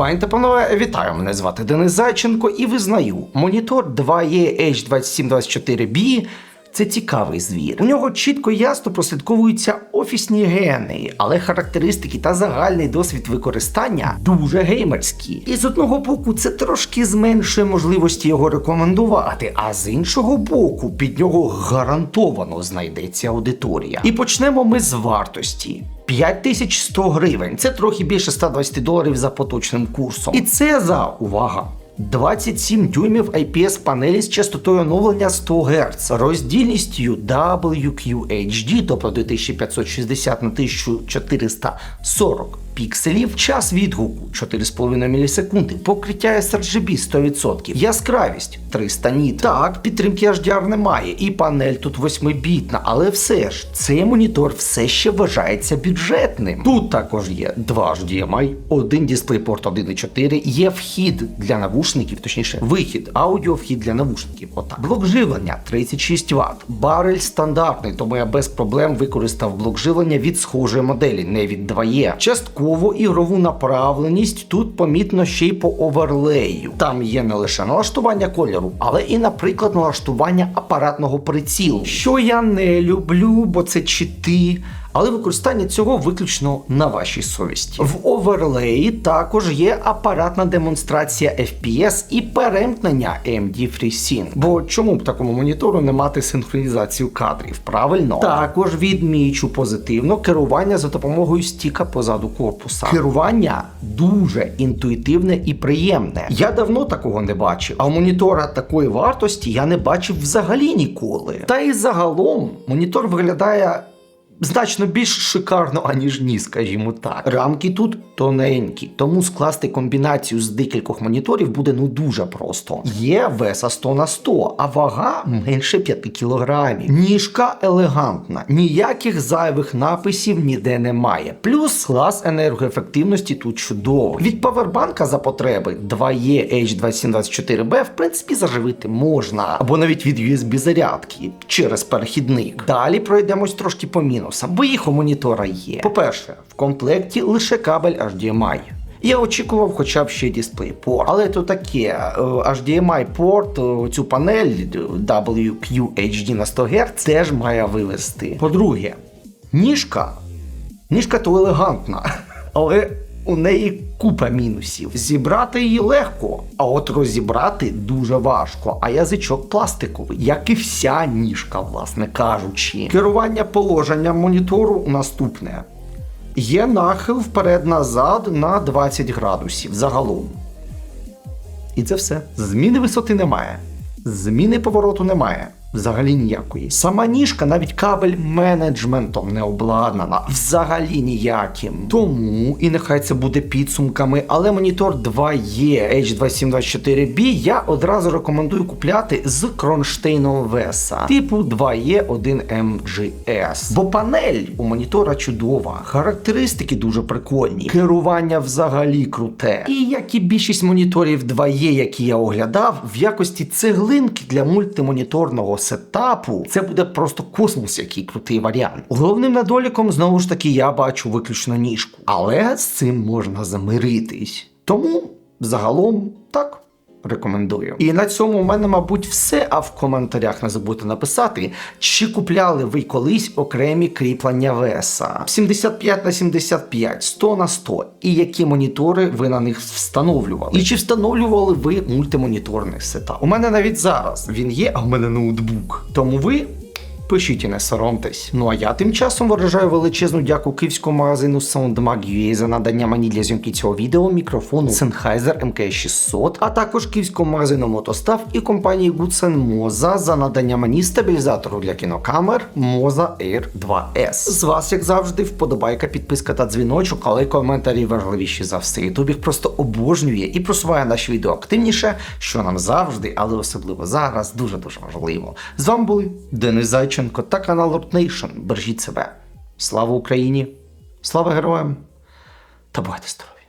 Пані та панове, вітаю! Мене звати Денис Зайченко і визнаю, монітор 2E H2724B це цікавий звір. У нього чітко і ясно прослідковуються офісні гени, але характеристики та загальний досвід використання дуже геймерські. І з одного боку, це трошки зменшує можливості його рекомендувати, а з іншого боку, під нього гарантовано знайдеться аудиторія. І почнемо ми з вартості. 5100 гривень. Це трохи більше 120 доларів за поточним курсом. І це за увага. 27 дюймів IPS панелі з частотою оновлення 100 Гц, роздільністю WQHD, тобто 2560 на 1440 пікселів, час відгуку 4,5 мілісекунди, покриття sRGB 100%, яскравість 300 ніт. Так, підтримки HDR немає, і панель тут 8-бітна, але все ж цей монітор все ще вважається бюджетним. Тут також є два HDMI, один DisplayPort 1.4, є вхід для навушників, точніше, вихід, аудіовхід для навушників. Отак. Блок живлення 36 Вт. Барель стандартний, тому я без проблем використав блок живлення від схожої моделі, не від 2E. Частково ігрову направленість тут помітно ще й по оверлею. Там є не лише налаштування кольору, але і, наприклад, налаштування апаратного прицілу, що я не люблю, бо це чити. Але використання цього виключно на вашій совісті. В оверлеї також є апаратна демонстрація FPS і перемкнення AMD FreeSync. Бо чому б такому монітору не мати синхронізацію кадрів? Правильно, також відмічу позитивно керування за допомогою стіка позаду корпуса. Керування дуже інтуїтивне і приємне. Я давно такого не бачив. А монітора такої вартості я не бачив взагалі ніколи. Та і загалом монітор виглядає значно більш шикарно, аніж ні, скажімо так. Рамки тут тоненькі, тому скласти комбінацію з декількох моніторів буде ну дуже просто. Є веса 100 на 100, а вага менше 5 кілограмів. Ніжка елегантна, ніяких зайвих написів ніде немає. Плюс клас енергоефективності тут чудовий. Від павербанка за потреби 2E H2724B в принципі заживити можна, або навіть від USB зарядки через перехідник. Далі пройдемось трошки по мінусам, бо їх у монітора є. По-перше, в комплекті лише кабель HDMI. Я очікував хоча б ще DisplayPort. Але то таке, е, HDMI порт, е, цю панель WQHD на 100 Гц теж має вивести. По-друге, ніжка. Ніжка то елегантна, але у неї купа мінусів. Зібрати її легко, а от розібрати дуже важко. А язичок пластиковий, як і вся ніжка, власне кажучи. Керування положенням монітору наступне. Є нахил вперед-назад на 20 градусів загалом. І це все. Зміни висоти немає. Зміни повороту немає. Взагалі ніякої. Сама ніжка навіть кабель менеджментом не обладнана. Взагалі ніяким. Тому, і нехай це буде підсумками, але монітор 2E H2724B я одразу рекомендую купляти з кронштейном веса, типу 2E 1MGS. Бо панель у монітора чудова, характеристики дуже прикольні, керування взагалі круте. І як і більшість моніторів 2E, які я оглядав, в якості цеглинки для мультимоніторного сетапу, це буде просто космос, який крутий варіант. Головним недоліком знову ж таки я бачу виключно ніжку, але з цим можна замиритись. Тому загалом так. Рекомендую. І на цьому у мене, мабуть, все. А в коментарях не забудьте написати, чи купляли ви колись окремі кріплення веса 75 на 75, 100 на 100, і які монітори ви на них встановлювали. І чи встановлювали ви мультимоніторний сетап? У мене навіть зараз він є, а в мене ноутбук. Тому ви. Пишіть і не соромтесь. Ну а я тим часом виражаю величезну дяку київському магазину SoundMag.ua за надання мені для зйомки цього відео мікрофону Sennheiser MK600, а також київському магазину Мотостав і компанії Goodsen Moza за надання мені стабілізатору для кінокамер Moza Air 2S. З вас, як завжди, вподобайка, підписка та дзвіночок, але коментарі важливіші за все. Ютуб їх просто обожнює і просуває наші відео активніше, що нам завжди, але особливо зараз, дуже дуже важливо. З вами були Денис Зайченко та канал Рутнейшн. Бережіть себе. Слава Україні! Слава героям! Та бувайте здорові!